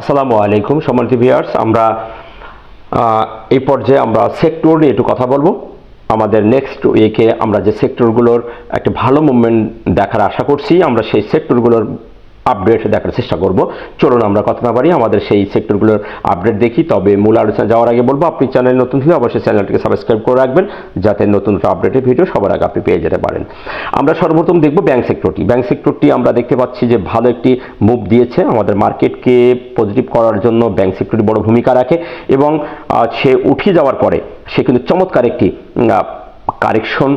আসসালামু আলাইকুম সম্মানিত ভিউয়ার্স, আমরা এই পর্যায়ে আমরা সেক্টর নিয়ে একটু কথা বলব। আমাদের নেক্সট উইকে আমরা যে সেক্টরগুলোর একটা ভালো মুভমেন্ট দেখার আশা করছি, আমরা সেই সেক্টরগুলোর আপডেট দেখার চেষ্টা করব। চলুন আমরা কথা না পারি আমাদের সেই সেক্টরগুলোর আপডেট দেখি। তবে মূল আলোচনা যাওয়ার আগে বলব, আপনি চ্যানেল নতুন হলে অবশ্যই চ্যানেলটিকে সাবস্ক্রাইব করে রাখবেন, যাতে নতুন আপডেটের ভিডিও সবার আগে আপনি পেয়ে যেতে পারেন। আমরা সর্বপ্রথম দেখব ব্যাংক সেক্টরটি ব্যাংক সেক্টরটি আমরা দেখতে পাচ্ছি যে ভালো একটি মুভ দিয়েছে। আমাদের মার্কেটকে পজিটিভ করার জন্য ব্যাংক সেক্টরটি বড় ভূমিকা রাখে এবং সে উঠে যাওয়ার পরে সে কিন্তু চমৎকার একটি কারেকশন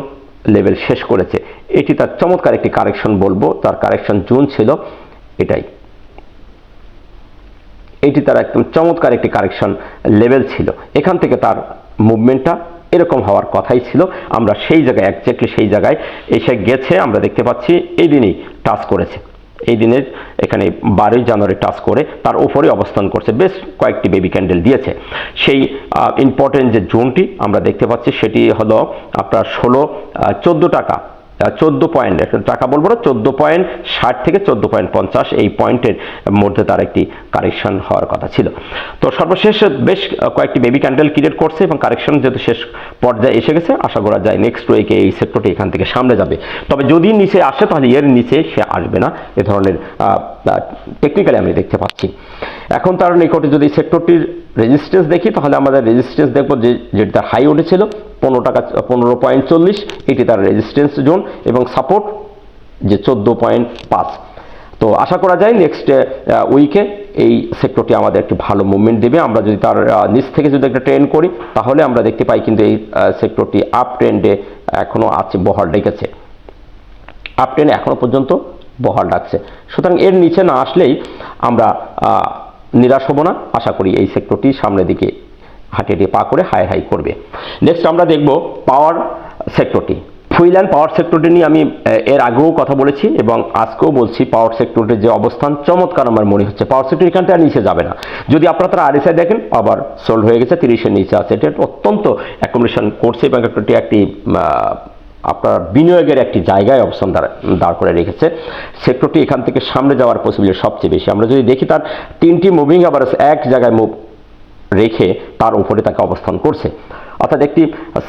লেভেল শেষ করেছে। এটি তার চমৎকার একটি কারেকশন বলব। তার কারেকশন জুন ছিল। এটাই। এটি তার একদম চমৎকার একটি কারেকশন লেভেল ছিল। এখান থেকে তার মুভমেন্টটা এরকম হওয়ার কথাই ছিল। আমরা সেই জায়গায় একজাক্টলি সেই জায়গায় এসে গেছে, আমরা দেখতে পাচ্ছি এই দিনই টাচ করেছে। এই দিনের এখানে বারোই জানুয়ারি টাচ করে তার উপরে অবস্থান করছে। বেশ কয়েকটি বেবি ক্যান্ডেল দিয়েছে। সেই ইম্পর্টেন্ট যে জোনটি আমরা দেখতে পাচ্ছি, সেটি হলো আপনার ষোলো চোদ্দ টাকা চোদ্দ পয়েন্ট টাকা বলব না, চোদ্দ পয়েন্ট ষাট থেকে চোদ্দ পয়েন্ট পঞ্চাশ এই পয়েন্টের মধ্যে তার একটি কারেকশন হওয়ার কথা ছিল। তো সর্বশেষ বেশ কয়েকটি বেবি ক্যান্ডেল ক্রিয়েট করছে এবং কারেকশন যেহেতু শেষ পর্যায়ে এসে গেছে, আশা করা যায় নেক্সট উইকে এই সেক্টরটি এখান থেকে সামনে যাবে। তবে যদি নিচে আসে তাহলে এর নিচে সে আসবে না, এ ধরনের টেকনিক্যালি আমি দেখতে পাচ্ছি। এখন তার নিকটে যদি সেক্টরটির রেজিস্ট্যান্স দেখি, তাহলে আমাদের রেজিস্ট্যান্স দেখব যে, যেটা হাই উঠেছিল পনেরো টাকা, পনেরো পয়েন্ট চল্লিশ, এটি তার রেজিস্ট্যান্স জোন এবং সাপোর্ট যে চোদ্দ পয়েন্ট পাঁচ। তো আশা করা যায় নেক্সট উইকে এই সেক্টরটি আমাদের একটি ভালো মুভমেন্ট দেবে। আমরা যদি তার নিচ থেকে যদি একটা ট্রেন করি, তাহলে আমরা দেখতে পাই কিন্তু এই সেক্টরটি আপ ট্রেন্ডে এখনও আছে, বহাল রেখেছে। আপ ট্রেনে এখনও পর্যন্ত বহাল রাখছে। সুতরাং এর নিচে না আসলেই আমরা নিরাশ হব না। আশা করি এই সেক্টরটি সামনের দিকে হাঁটিয়ে হাঁটিয়ে পা করে হাই হাই করবে। নেক্সট আমরা দেখব পাওয়ার সেক্টরটি ফুইল অ্যান্ড পাওয়ার সেক্টরটি নিয়ে আমি এর আগেও কথা বলেছি এবং আজকেও বলছি পাওয়ার সেক্টরটির যে অবস্থান, চমৎকার আমার মনে হচ্ছে। পাওয়ার সেক্টর এখান থেকে আর নিচে যাবে না। যদি আপনারা তারা আরএসআই দেখেন আবার সোল্ড হয়ে গেছে, তিরিশের নিচে আছে। এটা অত্যন্ত অ্যাকোমোডেশন করছে এবং একটি একটি আপনার বিনিয়োগের একটি জায়গায় অবস্থান দাঁড় দাঁড় করে রেখেছে। সেক্টরটি এখান থেকে সামনে যাওয়ার পসিবিলিটি সবচেয়ে বেশি। আমরা যদি দেখি তার তিনটি মুভিং আবার এক জায়গায় মুভ রেখে তার উপরে তাকে অবস্থান করছে। অর্থাৎ একটি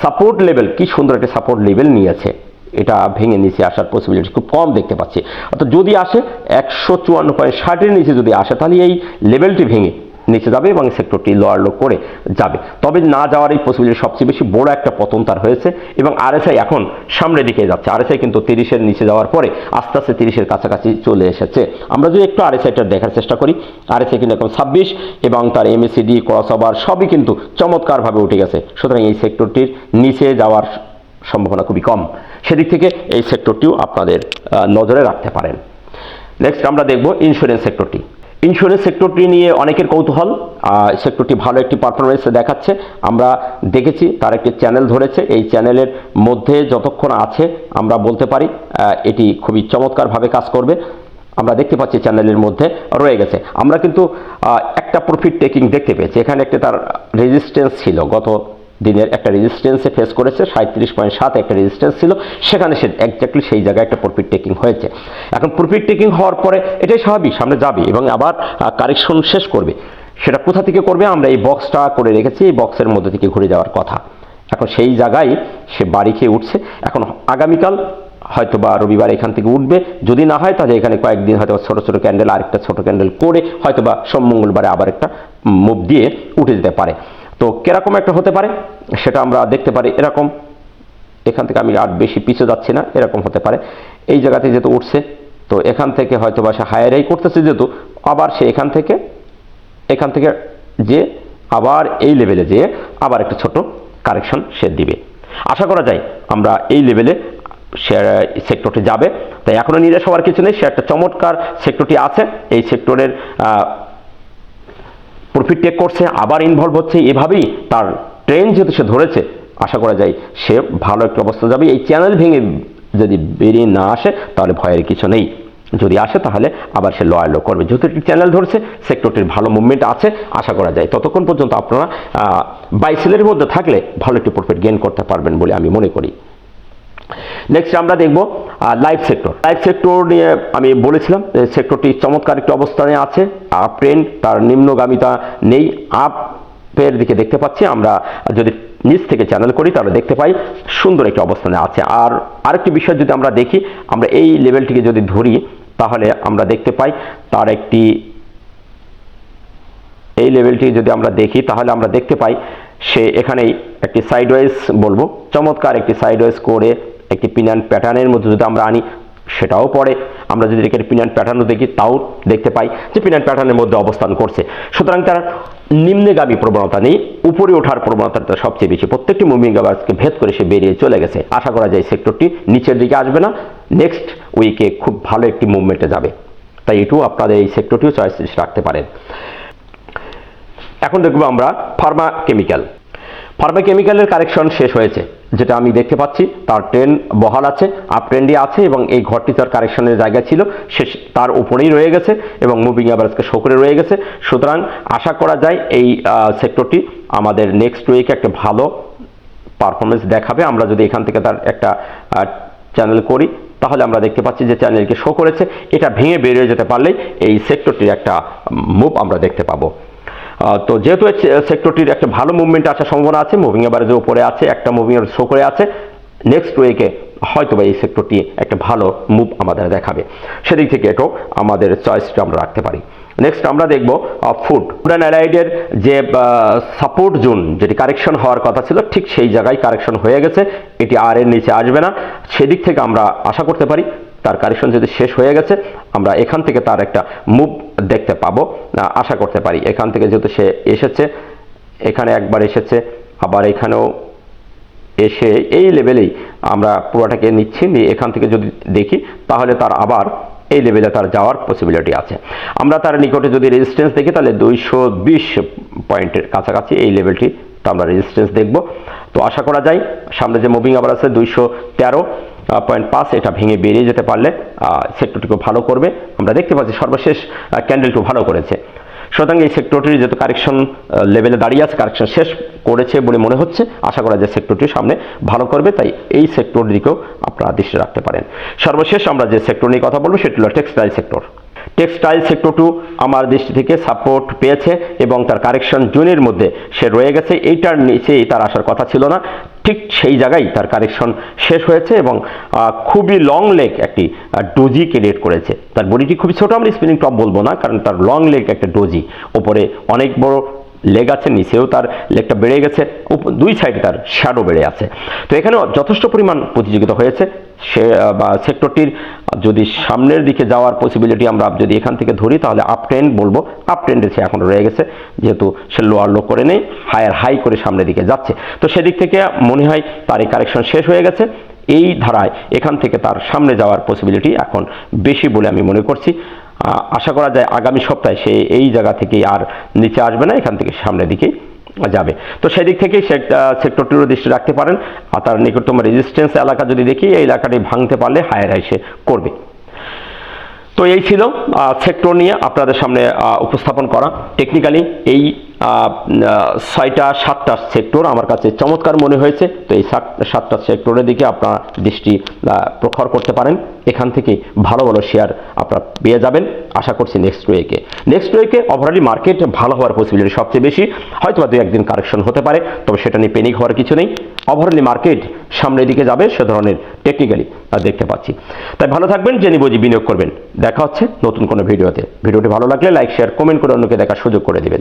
সাপোর্ট লেভেল কি সুন্দর একটি সাপোর্ট লেভেল নিয়েছে। এটা ভেঙে নিচে আসার পসিবিলিটি খুব কম দেখতে পাচ্ছি। অর্থাৎ যদি আসে একশো চুয়ান্ন পয়েন্ট ষাটের নিচে যদি আসে, তাহলে এই লেভেলটি ভেঙে নিচে যাবে এবং সেক্টরটি লোয়ার লো করে যাবে। তবে না যাওয়ার এই পসিবিলিটি সবচেয়ে বেশি বড় একটা পতন তার হয়েছে এবং আরএসআই এখন সামনের দিকে যাচ্ছে। আরএসআই কিন্তু তিরিশের নিচে যাওয়ার পরে আস্তে আস্তে তিরিশের কাছাকাছি চলে এসেছে। আমরা যদি একটু আরএসআইটা দেখার চেষ্টা করি আরএসআই কিন্তু এখন ছাব্বিশ এবং তার এমএসিডি ক্রস ওভার সবই কিন্তু চমৎকারভাবে উঠে গেছে। সুতরাং এই সেক্টরটির নিচে যাওয়ার সম্ভাবনা খুবই কম। সেদিক থেকে এই সেক্টরটিও আপনাদের নজরে রাখতে পারেন। নেক্সট আমরা দেখব ইন্স্যুরেন্স সেক্টরটি ইন্স্যুরেন্স সেক্টরটি নিয়ে অনেকের কৌতূহল সেক্টরটি ভালো একটি পারফরমেন্স দেখাচ্ছে। আমরা দেখেছি তার একটি চ্যানেল ধরেছে। এই চ্যানেলের মধ্যে যতক্ষণ আছে, আমরা বলতে পারি এটি খুবই চমৎকারভাবে কাজ করবে। আমরা দেখতে পাচ্ছি চ্যানেলের মধ্যে রয়ে গেছে। আমরা কিন্তু একটা প্রফিট টেকিং দেখতে পেয়েছি। এখানে একটা তার রেজিস্ট্যান্স ছিল গত দিনের একটা রেজিস্ট্যান্সে ফেস করেছে সাঁত্রিশ পয়েন্ট সাত একটা রেজিস্ট্যান্স ছিল, সেখানে সে একজাক্টলি সেই জায়গায় একটা প্রফিট টেকিং হয়েছে। এখন প্রফিট টেকিং হওয়ার পরে এটাই স্বাভাবিক, সামনে যাবে এবং আবার কারেকশন শেষ করবে। সেটা কোথা থেকে করবে? আমরা এই বক্সটা করে রেখেছি, এই বক্সের মধ্যে থেকে ঘুরে যাওয়ার কথা। এখন সেই জায়গায় সে বাড়ি খেয়ে উঠছে। এখন আগামীকাল হয়তো বা রবিবার এখান থেকে উঠবে। যদি না হয়, তাহলে এখানে কয়েকদিন হয়তো ছোট ছোট ক্যান্ডেল আরেকটা ছোট ক্যান্ডেল করে হয়তো বা সোম মঙ্গলবারে আবার একটা মুভ দিয়ে উঠে যেতে পারে। তো কীরকম একটা হতে পারে? সেটা আমরা দেখতে পারি। এরকম এখান থেকে আমি আর বেশি পিছু যাচ্ছি না, এরকম হতে পারে। এই জায়গাতে যেহেতু উঠছে, তো এখান থেকে হয়তো বা সে হায়ারাই করতেছে যেহেতু, আবার সে এখান থেকে এখান থেকে যে, আবার এই লেভেলে যেয়ে আবার একটা ছোট কারেকশন সে দিবে। আশা করা যায় আমরা এই লেভেলে শেয়ার সেক্টরটি যাবে। তাই এখনও নিরাশ হওয়ার কিছু নেই একটা চমৎকার সেক্টরটি আছে। এই সেক্টরের প্রফিট টেক করছে, আবার ইনভলভ হচ্ছে, এভাবেই তার ট্রেন যেহেতু সে ধরেছে, আশা করা যায় সে ভালো একটা অবস্থা যাবে। এই চ্যানেল ভেঙে যদি বেরিয়ে না আসে, তাহলে ভয়ের কিছু নেই। যদি আসে, তাহলে আবার সে লয়াল করবে। যেহেতু একটি চ্যানেল ধরছে সেক্টরটির ভালো মুভমেন্ট আছে, আশা করা যায়। ততক্ষণ পর্যন্ত আপনারা বাইসেলের মধ্যে থাকলে ভালো একটি প্রফিট গেইন করতে পারবেন বলে আমি মনে করি। নেক্সট আমরা দেখব লাইভ সেক্টর লাইফ সেক্টর নিয়ে আমি বলেছিলাম সেক্টরটি চমৎকার একটি অবস্থানে আছে। আপ ট্রেন্ড তার নিম্নগামিতা নেই। আপের দিকে দেখতে পাচ্ছি। আমরা যদি নিচ থেকে চ্যানেল করি, তাহলে দেখতে পাই সুন্দর একটি অবস্থানে আছে। আর আরেকটি বিষয় যদি আমরা দেখি, আমরা এই লেভেলটিকে যদি ধরি, তাহলে আমরা দেখতে পাই তার একটি এই লেভেলটি যদি আমরা দেখি, তাহলে আমরা দেখতে পাই সে এখানেই একটি সাইডওয়েজ বলব। চমৎকার একটি সাইডওয়েজ করে একটি পিনান প্যাটার্নের মধ্যে যদি আমরা আনি, সেটাও পড়ে। আমরা যদি এখানে পিনান প্যাটার্নও দেখি, তাও দেখতে পাই যে পিনান প্যাটার্নের মধ্যে অবস্থান করছে। সুতরাং তার নিম্নগামী প্রবণতা নেই, উপরে ওঠার প্রবণতাটা সবচেয়ে বেশি। প্রত্যেকটি মুভিং ভেদ করে সে বেরিয়ে চলে গেছে। আশা করা যায় সেক্টরটি নিচের দিকে আসবে না, নেক্সট উইকে খুব ভালো একটি মুভমেন্টে যাবে। তাই এটুকু আপনাদের এই সেক্টরটিও চয়েস রাখতে পারেন। এখন দেখব আমরা ফার্মা কেমিক্যাল। ফার্মা কেমিক্যালের কারেকশন শেষ হয়েছে। যেটা আমি দেখতে পাচ্ছি, তার ট্রেন বহাল আছে আপ ট্রেন্ডে আছে এবং এই ঘরটি তার কারেকশনের জায়গা ছিল। শেষ, তার উপরেই রয়ে গেছে এবং মুভিং অ্যাভারেজকে শো করে রয়ে গেছে। সুতরাং আশা করা যায় এই সেক্টরটি আমাদের নেক্সট উইকে একটা ভালো পারফরমেন্স দেখাবে। আমরা যদি এখান থেকে তার একটা চ্যানেল করি, তাহলে আমরা দেখতে পাচ্ছি যে চ্যানেলকে শো করেছে। এটা ভেঙে বেরিয়ে যেতে পারলেই এই সেক্টরটির একটা মুভ আমরা দেখতে পাবো। তো যেহেতু সেক্টরটির একটা ভালো মুভমেন্ট আসার সম্ভাবনা আছে মুভিং এভারেজের উপরে আছে, একটা মুভিং শো করে আছে নেক্সট উইকে হয়তো বা এই সেক্টরটি একটা ভালো মুভ আমাদের দেখাবে। সেদিক থেকে এটাও আমাদের চয়েসটা আমরা রাখতে পারি। নেক্সট আমরা দেখব ফুড ফুড অ্যান্ড অ্যালাইডের যে সাপোর্ট জোন যেটি কারেকশন হওয়ার কথা ছিল, ঠিক সেই জায়গায় কারেকশন হয়ে গেছে, এটি আর এর নিচে আসবে না। সেদিক থেকে আমরা আশা করতে পারি তার কারেকশন যদি শেষ হয়ে গেছে, আমরা এখান থেকে তার একটা মুভ দেখতে পাবো। আশা করতে পারি এখান থেকে যেহেতু সে এসেছে, এখানে একবার এসেছে, আবার এখানেও এসে এই লেভেলেই আমরা পুরোটাকে নিচ্ছি, নিয়ে এখান থেকে যদি দেখি, তাহলে তার আবার এই লেভেলে তার যাওয়ার পসিবিলিটি আছে। আমরা তার নিকটে যদি রেজিস্ট্যান্স দেখি, তাহলে দুইশো বিশ পয়েন্টের কাছাকাছি এই লেভেলটি তো আমরা রেজিস্ট্যান্স দেখব। তো আশা করা যায়, সামনে যে মুভিং আবার আছে, দুইশো তেরো। পয়েন্ট পাঁচ এটা ভেঙে বেরিয়ে যেতে পারলে সেক্টরটিকে ভালো করবে। আমরা দেখতে পাচ্ছি সর্বশেষ ক্যান্ডেলটিও ভালো করেছে। সুতরাং এই সেক্টরটির যেহেতু কারেকশন লেভেলে দাঁড়িয়ে আছে কারেকশন শেষ করেছে বলে মনে হচ্ছে, আশা করা যায় সেক্টরটি সামনে ভালো করবে, তাই এই সেক্টর দিকেও আপনারা দৃষ্টি রাখতে পারেন। সর্বশেষ আমরা যে সেক্টর নিয়ে কথা বলব, সেটি হলো টেক্সটাইল সেক্টর টেক্সটাইল সেক্টরটু আমার দৃষ্টি থেকে সাপোর্ট পেয়েছে এবং তার কারেকশন জোনের মধ্যে সে রয়ে গেছে, এইটার নিচেই তার আসার কথা ছিল না। ঠিক সেই জায়গায় তার কারেকশন শেষ হয়েছে এবং খুবই লং লেগ একটি ডোজি ক্রিয়েট করেছে। তার বডিটি খুবই ছোট, আমরা স্পিনিং টপ বলব না, কারণ তার লং লেগ একটা ডোজি ওপরে অনেক বড় লেগ আছে, নিচেও তার লেগটা বেড়ে গেছে দুই সাইডে তার শ্যাডো বেড়ে আছে। তো এখানে যথেষ্ট পরিমাণ প্রতিযোগিতা হয়েছে। সে বা সেক্টরটির যদি সামনের দিকে যাওয়ার পসিবিলিটি আমরা যদি এখান থেকে ধরি, তাহলে আপ ট্রেন্ড বলব। আপ ট্রেন্ডে সে এখন রয়ে গেছে, যেহেতু সে লোয়ার লো করে নেই হায়ার হাই করে সামনের দিকে যাচ্ছে। তো সেদিক থেকে মনে হয় তার এই কারেকশন শেষ হয়ে গেছে। এই ধারায় এখান থেকে তার সামনে যাওয়ার পসিবিলিটি এখন বেশি বলে আমি মনে করছি। আশা করা যায় আগামী সপ্তাহে সে এই জায়গা থেকে আর নিচে আসবে না, এখান থেকে সামনের দিকে যাবে। তো সেদিক থেকে সেক্টরটিরও দৃষ্টি রাখতে পারেন, আর তার নিকটতম রেজিস্ট্যান্স এলাকা যদি দেখি, এই এলাকাটি ভাঙতে পারলে হায়ার হাই সে করবে। তো এই ছিল সেক্টর নিয়ে আপনাদের সামনে উপস্থাপন করা। টেকনিক্যালি এই ছয়টা, সাতটা সেক্টর আমার কাছে চমৎকার মনে হয়েছে। তো এই সাত- সাতটা সেক্টরের দিকে আপনারা দৃষ্টি প্রখর করতে পারেন। এখান থেকে ভালো ভালো শেয়ার আপনারা পেয়ে যাবেন। আশা করছি নেক্সট ওয়েকে নেক্সট ওয়েকে ওভারঅলি মার্কেট ভালো হওয়ার পসিবিলিটি সবচেয়ে বেশি। হয়তো বা দু একদিন কারেকশন হতে পারে, তবে সেটা নিয়ে পেনিক হওয়ার কিছু নেই। ওভারঅলি মার্কেট সামনের দিকে যাবে, সে ধরনের টেকনিক্যালি দেখতে পাচ্ছি। তাই ভালো থাকবেন, জেনে বুঝি বিনিয়োগ করবেন। দেখা হচ্ছে নতুন কোনো ভিডিওতে। ভিডিওটি ভালো লাগলে লাইক শেয়ার কমেন্ট করে অন্যকে দেখার সুযোগ করে দিবেন।